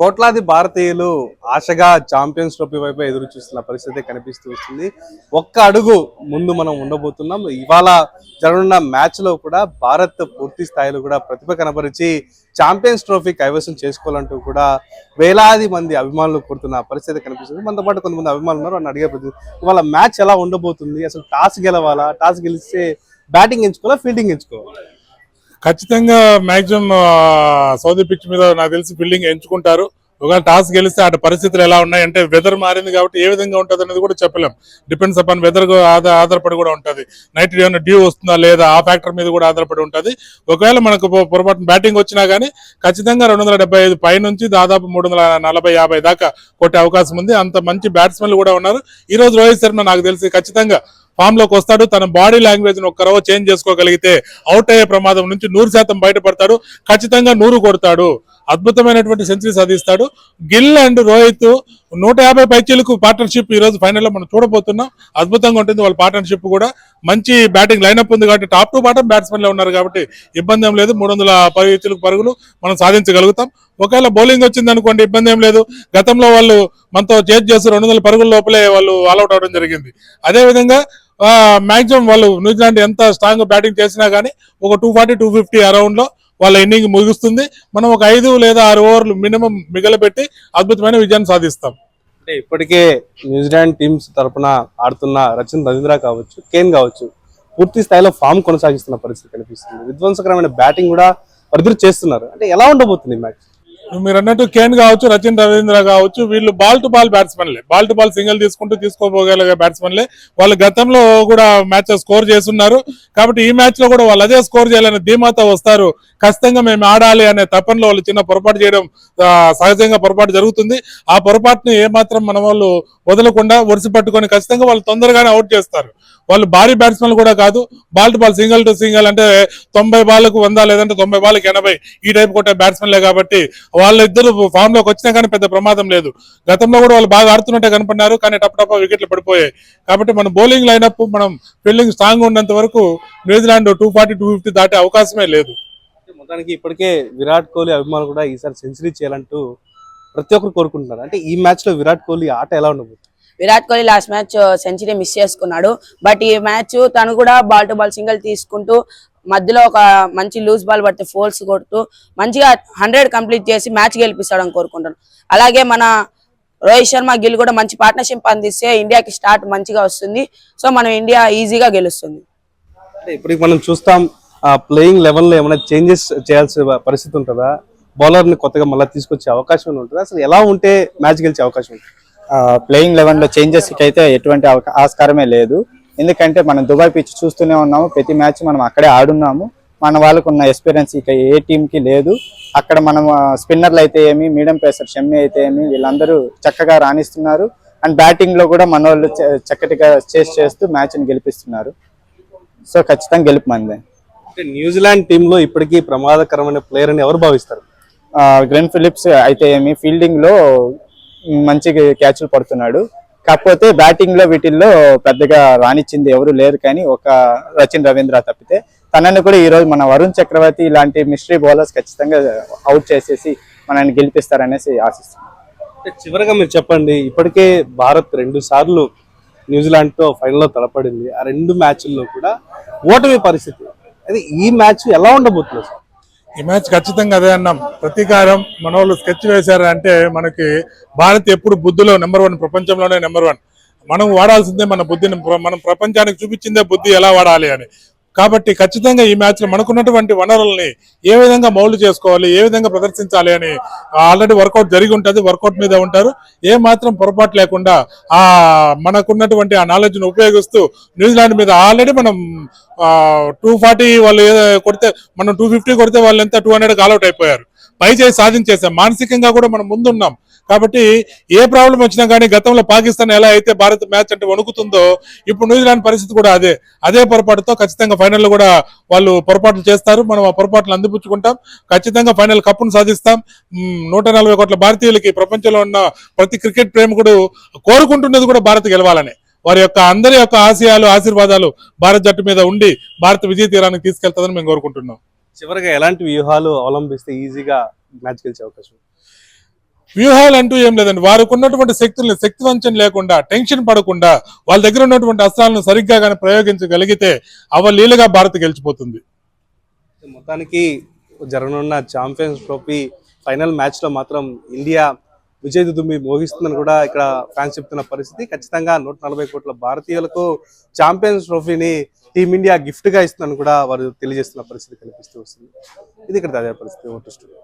కోట్లాది భారతీయులు ఆశగా ఛాంపియన్స్ ట్రోఫీ వైపు ఎదురు చూస్తున్న పరిస్థితి కనిపిస్తూ వస్తుంది. ఒక్క అడుగు ముందు మనం ఉండబోతున్నాం. ఇవాళ జరగనున్న మ్యాచ్లో కూడా భారత్ పూర్తి స్థాయిలో కూడా ప్రతిభ కనబరిచి ఛాంపియన్స్ ట్రోఫీ కైవసం చేసుకోవాలంటూ కూడా వేలాది మంది అభిమానులు కోరుతున్న పరిస్థితి కనిపిస్తుంది. మనతో పాటు కొంతమంది అభిమానులు ఉన్నారు. అని అడిగే ప్రతి ఇవాళ మ్యాచ్ ఎలా ఉండబోతుంది? అసలు టాస్ గెలవాలా? టాస్ గెలిస్తే బ్యాటింగ్ ఎంచుకోవాలా? ఫీల్డింగ్ ఎంచుకోవాలా? ఖచ్చితంగా మాక్సిమం సౌదీ పిచ్ మీద నాకు తెలిసి ఫీల్డింగ్ ఎంచుకుంటారు. ఒకవేళ టాస్ గెలిస్తే అటు పరిస్థితులు ఎలా ఉన్నాయి అంటే వెదర్ మారింది కాబట్టి ఏ విధంగా ఉంటుంది అనేది కూడా చెప్పలేం. డిపెండ్స్ అపాన్ వెదర్ ఆధారపడి కూడా ఉంటుంది. నైట్ ఏమైనా డ్యూ వస్తుందా లేదా ఆ ఫ్యాక్టర్ మీద కూడా ఆధారపడి ఉంటుంది. ఒకవేళ మనకు పొ- పొరపాటున బ్యాటింగ్ వచ్చినా కానీ ఖచ్చితంగా రెండు వందల డెబ్బై ఐదు పై నుంచి దాదాపు మూడు వందల నలభై యాభై దాకా కొట్టే అవకాశం ఉంది. అంత మంచి బ్యాట్స్మెన్లు కూడా ఉన్నారు. ఈ రోజు రోహిత్ శర్మ నాకు తెలిసి ఖచ్చితంగా ఫామ్లోకి వస్తాడు. తన బాడీ లాంగ్వేజ్ను రవ చేంజ్ చేసుకోగలిగితే అవుట్ అయ్యే ప్రమాదం నుంచి నూరు శాతం బయటపడతాడు. ఖచ్చితంగా నూరు కొడతాడు. అద్భుతమైనటువంటి సెంచరీ సాధిస్తాడు. గిల్ అండ్ రోహిత్ నూట యాభై పైచీలకు పార్ట్నర్షిప్ ఈ రోజు ఫైనల్లో మనం చూడబోతున్నాం. అద్భుతంగా ఉంటుంది వాళ్ళ పార్ట్నర్షిప్ కూడా. మంచి బ్యాటింగ్ లైనప్ ఉంది కాబట్టి టాప్ టు బాటం బ్యాట్స్మెన్లే ఉన్నారు కాబట్టి ఇబ్బంది ఏం లేదు. మూడు వందల పైచీలకు పరుగులు మనం సాధించగలుగుతాం. ఒకవేళ బౌలింగ్ వచ్చింది అనుకోండి ఇబ్బంది ఏం లేదు. గతంలో వాళ్ళు మనతో చేజ్ చేసి రెండు వందల పరుగుల లోపలే వాళ్ళు ఆల్అౌట్ అవడం జరిగింది. అదే విధంగా మాక్సిమం వాళ్ళు న్యూజిలాండ్ ఎంత స్ట్రాంగ్ బ్యాటింగ్ చేసినా కానీ ఒక టూ ఫార్టీ టూ ఫిఫ్టీ అరౌండ్లో వాళ్ళ ఇన్నింగ్ ముగుస్తుంది. మనం ఒక ఐదు లేదా ఆరు ఓవర్లు మినిమం మిగలబెట్టి అద్భుతమైన విజయాన్ని సాధిస్తాం. అంటే ఇప్పటికే న్యూజిలాండ్ టీమ్స్ తరఫున ఆడుతున్న రచన్ రవీంద్ర కావచ్చు కేన్ కావచ్చు పూర్తి స్థాయిలో ఫామ్ కొనసాగిస్తున్న పరిస్థితి కనిపిస్తుంది. విధ్వంసకరమైన బ్యాటింగ్ కూడా ప్రజలు చేస్తున్నారు. అంటే ఎలా ఉండబోతుంది మ్యాచ్ మీరు అన్నట్టు కేన్ కావచ్చు రచిన్ రవీంద్ర కావచ్చు వీళ్ళు బాల్ టు బాల్ బ్యాట్స్మెన్లే బాల్ టు బాల్ సింగిల్ తీసుకుంటూ తీసుకోపోగలిగే బ్యాట్స్మెన్లే వాళ్ళు గతంలో కూడా మ్యాచ్ స్కోర్ చేస్తున్నారు. కాబట్టి ఈ మ్యాచ్లో కూడా వాళ్ళు అదే స్కోర్ చేయాలని ధీమాతో వస్తారు. ఖచ్చితంగా మేము ఆడాలి అనే తపనలో వాళ్ళు చిన్న పొరపాటు చేయడం సహజంగా పొరపాటు జరుగుతుంది. ఆ పొరపాటుని ఏమాత్రం మన వాళ్ళు వదలకుండా ఒడిసి పట్టుకొని ఖచ్చితంగా వాళ్ళు తొందరగానే అవుట్ చేస్తారు. వాళ్ళు భారీ బ్యాట్స్మెన్లు కూడా కాదు ball to ball single to single అంటే తొంభై బాల్కు వంద లేదంటే తొంభై బాల్కి ఎనభై ఈ టైప్ కొట్టే బ్యాట్స్మెన్లే కాబట్టి వాళ్ళిద్దరు ఫామ్లోకి వచ్చినా కానీ పెద్ద ప్రమాదం లేదు. గతంలో కూడా వాళ్ళు బాగా ఆడుతున్నట్టే కనపడినారు కానీ టప్ టప్ వికెట్లు పడిపోయాయి. కాబట్టి మన బౌలింగ్ లైనప్ మనం ఫీల్డింగ్ స్ట్రాంగ్ ఉన్నంత వరకు New Zealand two forty two fifty దాటే అవకాశమే లేదు. మొత్తానికి ఇప్పటికే విరాట్ కోహ్లీ అభిమానులు కూడా ఈసారి సెంచరీ చేయాలంటూ ప్రతి ఒక్కరు కోరుకుంటున్నారు. అంటే ఈ మ్యాచ్లో విరాట్ కోహ్లీ ఆట ఎలా ఉండబోతుంది? Virat Kohli last match century miss చేసుకున్నాడు. బట్ ఈ మ్యాచ్ తను కూడా బాల్ టు బాల్ సింగిల్ తీసుకుంటూ మధ్యలో ఒక మంచి లూజ్ బాల్ పడితే ఫోల్స్ కొడుతూ మంచిగా హండ్రెడ్ కంప్లీట్ చేసి మ్యాచ్ గెలిపిస్తాడని కోరుకుంటాను అలాగే మన రోహిత్ శర్మ గిల్ కూడా మంచి పార్ట్నర్షిప్ అందిస్తే ఇండియాకి స్టార్ట్ మంచిగా వస్తుంది. సో మనం ఇండియా ఈజీగా గెలుస్తుంది. ఇప్పుడు మనం చూస్తాం ప్లేయింగ్ లెవెల్లో ఏమైనా చేంజెస్ చేయాల్సిన పరిస్థితి ఉంటుందా? బౌలర్ని కొత్తగా మళ్ళీ తీసుకొచ్చే అవకాశం ఉంటుందా? అసలు ఎలా ఉంటే మ్యాచ్ గెలిచే అవకాశం ఉంటుంది? ప్లేయింగ్ లెవెన్లో చేంజెస్ అయితే ఎటువంటి ఆస్కారమే లేదు. ఎందుకంటే మనం దుబాయ్ పిచ్ చూస్తూనే ఉన్నాము. ప్రతి మ్యాచ్ మనం అక్కడే ఆడున్నాము. మన వాళ్ళకు ఉన్న ఎక్స్పీరియన్స్ ఇక ఏ టీం కి లేదు. అక్కడ మనం స్పిన్నర్లు అయితే ఏమి మీడియం పేసర్ షమ్మి అయితే ఏమి వీళ్ళందరూ చక్కగా రాణిస్తున్నారు. అండ్ బ్యాటింగ్లో కూడా మన వాళ్ళు చక్కటిగా చేసి చేస్తూ మ్యాచ్ని గెలిపిస్తున్నారు. సో ఖచ్చితంగా గెలుపు మందే. అంటే న్యూజిలాండ్ టీమ్లో ఇప్పటికీ ప్రమాదకరమైన ప్లేయర్ అని ఎవరు భావిస్తారు? ఆ, గ్లెన్ ఫిలిప్స్ అయితే ఏమి ఫీల్డింగ్లో మంచి క్యాచ్లు పడుతున్నాడు. కాకపోతే బ్యాటింగ్లో వీటిల్లో పెద్దగా రాణించింది ఎవరు లేరు కానీ ఒక రచిన్ రవీంద్ర తప్పితే తనని కూడా ఈ రోజు మన వరుణ్ చక్రవర్తి ఇలాంటి మిస్టరీ బౌలర్స్ ఖచ్చితంగా అవుట్ చేసేసి మనల్ని గెలిపిస్తారనేసి ఆశిస్తున్నాను చివరిగా చివరగా మీరు చెప్పండి ఇప్పటికే భారత్ రెండు సార్లు న్యూజిలాండ్తో ఫైనల్లో తలపడింది. ఆ రెండు మ్యాచ్ల్లో కూడా ఓటమి పరిస్థితి. అది ఈ మ్యాచ్ ఎలా ఉండబోతుంది సార్? ఈ మ్యాచ్ ఖచ్చితంగా అదే అన్నాం. ప్రతీకారం మన వాళ్ళు స్కెచ్ వేశారు అంటే మనకి భారత్ ఎప్పుడు బుద్ధిలో నెంబర్ వన్ ప్రపంచంలోనే నెంబర్ వన్. మనం వాడాల్సిందే మన బుద్ధిని మనం ప్రపంచానికి చూపించిందే బుద్ధి ఎలా వాడాలి అని. కాబట్టి ఖచ్చితంగా ఈ మ్యాచ్లో మనకున్నటువంటి వనరుల్ని ఏ విధంగా మౌల్డ్ చేసుకోవాలి ఏ విధంగా ప్రదర్శించాలి అని ఆల్రెడీ వర్కౌట్ జరిగి ఉంటుంది వర్కౌట్ మీద ఉంటారు. ఏ మాత్రం పొరపాటు లేకుండా ఆ మనకున్నటువంటి ఆ నాలెడ్జ్ను ఉపయోగిస్తూ న్యూజిలాండ్ మీద ఆల్రెడీ మనం టూ ఫార్టీ వాళ్ళు ఏదో కొడితే మనం టూ ఫిఫ్టీ కొడితే వాళ్ళు ఎంత టూ హండ్రెడ్ ఆల్అౌట్ అయిపోయారు. పై చేసి సాధించేసాం మానసికంగా కూడా మనం ముందున్నాం. కాబట్టి ఏ ప్రాబ్లం వచ్చినా కానీ గతంలో పాకిస్తాన్ ఎలా అయితే భారత్ మ్యాచ్ అంటే వణుకుతుందో ఇప్పుడు న్యూజిలాండ్ పరిస్థితి కూడా అదే. అదే పొరపాటుతో ఖచ్చితంగా ఫైనల్ కూడా వాళ్ళు పొరపాట్లు చేస్తారు. మనం ఆ పొరపాట్లు అందిపుచ్చుకుంటాం. ఖచ్చితంగా ఫైనల్ కప్పును సాధిస్తాం. నూట నలభై కోట్ల భారతీయులకి ప్రపంచంలో ఉన్న ప్రతి క్రికెట్ ప్రేమికుడు కోరుకుంటున్నది కూడా భారత్ గెలవాలని. వారి యొక్క అందరి యొక్క ఆశయాలు ఆశీర్వాదాలు భారత్ జట్టు మీద ఉండి భారత విజయ తీరానికి తీసుకెళ్తుందని మేము కోరుకుంటున్నాం. చివరగా ఎలాంటి వ్యూహాలు అవలంబిస్తే ఈజీగా మ్యాచ్ గెలిచే అవకాశం? వ్యూహాలు అంటూ ఏం లేదండి వారికి ఉన్నటువంటి శక్తుల్ని శక్తి వంచన లేకుండా టెన్షన్ పడకుండా వాళ్ళ దగ్గర ఉన్నటువంటి అస్త్రాలను సరిగ్గా కానీ ప్రయోగించగలిగితే అవలీలగా భారత్ గెలిచిపోతుంది మొత్తానికి జరగనున్న ఛాంపియన్స్ ట్రోఫీ ఫైనల్ మ్యాచ్లో మాత్రం ఇండియా విజయ్ దుమ్మి మోగిస్తుందని కూడా ఇక్కడ ఫ్యాన్స్ చెప్తున్న పరిస్థితి. ఖచ్చితంగా నూట నలభై కోట్ల భారతీయులకు ఛాంపియన్స్ ట్రోఫీని టీమిండియా గిఫ్ట్గా ఇస్తుందని కూడా వారు తెలియజేస్తున్న పరిస్థితి కనిపిస్తూ వస్తుంది. ఇది ఇక్కడ తాజా పరిస్థితి. Vote studio